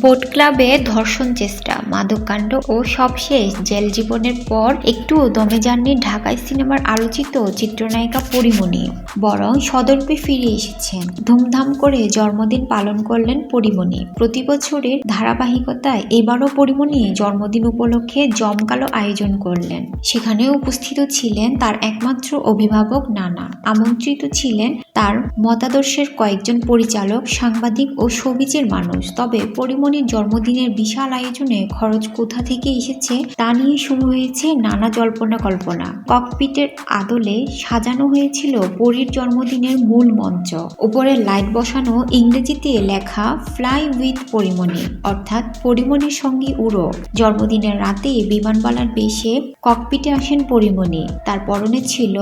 Boat ক্লাবে ধর্ষণ চেষ্টা, মাদককাণ্ড ও সবশেষ জেল জীবনের পর একটু দমে যাননি ঢাকায় সিনেমার আলোচিত চিত্রনায়িকা পরিমণি, বরং সদর্পে ফিরে এসেছেন। ধুমধাম করে জন্মদিন পালন করলেন পরিমণি। প্রতি বছরের ধারাবাহিকতায় এবারও পরিমণি জন্মদিন উপলক্ষে জমকালো আয়োজন করলেন। সেখানে উপস্থিত ছিলেন তার একমাত্র অভিভাবক নানা। আমন্ত্রিত ছিলেন তার মতাদর্শের কয়েকজন পরিচালক, সাংবাদিক ও সবিজের মানুষ। তবে পরিমণির জন্মদিনের বিশাল আয়োজনে খরচ কোথা থেকে এসেছে তা নিয়ে শুরু হয়েছে নানা জল্পনা কল্পনা। ককপিটের আদলে সাজানো হয়েছিল পরীর জন্মদিনের মূল মঞ্চ। উপরে লাইট বসানো ইংরেজিতে লেখা ফ্লাই উইথ পরিমণি অর্থাৎ পরিমণির সঙ্গে উড়ো। জন্মদিনের রাতে বিমানবালার বেশে ককপিটে আসেন পরিমণি। তার পরনে ছিল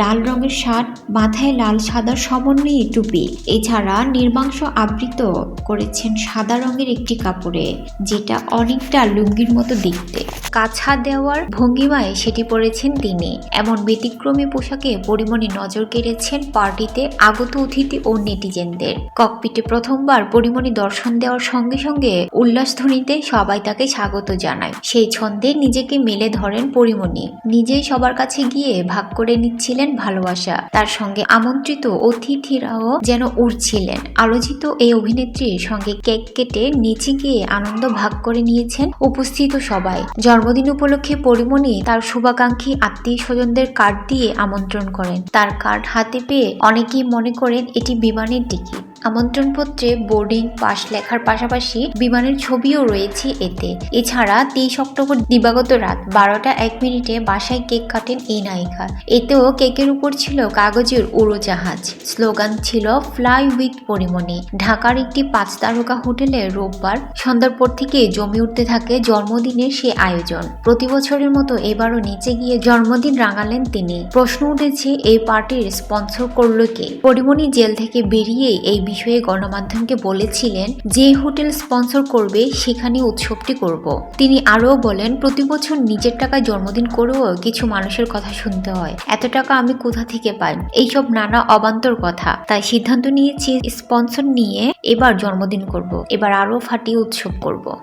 লাল রঙের শার্ট, মাথায় লাল সাদা সমন্বয়ী টুপি। এছাড়া নির্মাংস আবৃত করেছেন সাদা রঙের একটি কাপড়ে যেটা অনেকটা লুঙ্গির মতো দেখতে। কাছা দেওয়ার ভঙ্গিমায় সেটি পরেছেন তিনি। এমন ব্যতিক্রমী পোশাকে পরিমণি নজর কেড়েছেন পার্টিতে আগত অতিথি ও নেটিজেনদের। ককপিটে প্রথমবার পরিমণি দর্শন দেওয়ার সঙ্গে সঙ্গে উল্লাসধ্বনিতে সবাই তাকে স্বাগত জানায়। সেই ছন্দে নিজেকে মেলে ধরেন পরিমণি। নিজেই সবার কাছে গিয়ে ভাগ করে নিচ্ছিলেন ভালোবাসা। তার সঙ্গে আমন্ত্রিত অতিথিরাও যেন উড়ছিলেন। আলোচিত এই অভিনেত্রীর সঙ্গে কেক কেটে নিচে গিয়ে আনন্দ ভাগ করে নিয়েছেন উপস্থিত সবাই। জন্মদিন উপলক্ষে পরিমণি তার শুভাকাঙ্ক্ষী আত্মীয় স্বজনদের কার্ড দিয়ে আমন্ত্রণ করেন। তার কার্ড হাতে পেয়ে অনেকেই মনে করেন এটি বিমানের টিকিট আমন্ত্রণপত্রে বোর্ডিং পাস লেখার পাশাপাশি বিমানের ছবিও রয়েছে এতে। এছাড়া তেইশ অক্টোবর দিবাগত রাত বারোটা এক মিনিটে বাসায় কেক কাটেন এই নায়িকা। এতেও কেকের উপর ছিল কাগজের উড়োজাহাজ। স্লোগান ছিল, ফ্লাই উইথ পরিমণি। ঢাকার একটি পাঁচ তারকা হোটেলে রোববার সন্ধ্যার পর থেকে জমে উঠতে থাকে জন্মদিনের সে আয়োজন। প্রতি বছরের মতো এবারও নিচে গিয়ে জন্মদিন রাঙালেন তিনি। প্রশ্ন উঠেছে, এই পার্টির স্পন্সর করল কে? পরিমণি জেল থেকে বেরিয়ে এই বিষয়ে গণমাধ্যমকে বলেছিলেন যে হোটেল স্পন্সর করবে সেখানে উৎসবটি করব। তিনি আরও বলেন, প্রতি বছর নিজের টাকায় জন্মদিন করেও কিছু মানুষের কথা শুনতে হয়। এত টাকা আমি কোথা থেকে পাই? এইসব নানা অবান্তর কথা। তাই সিদ্ধান্ত নিয়েছি, স্পন্সর নিয়ে এবার জন্মদিন করব। এবার আরও ফাটিয়ে উৎসব করব।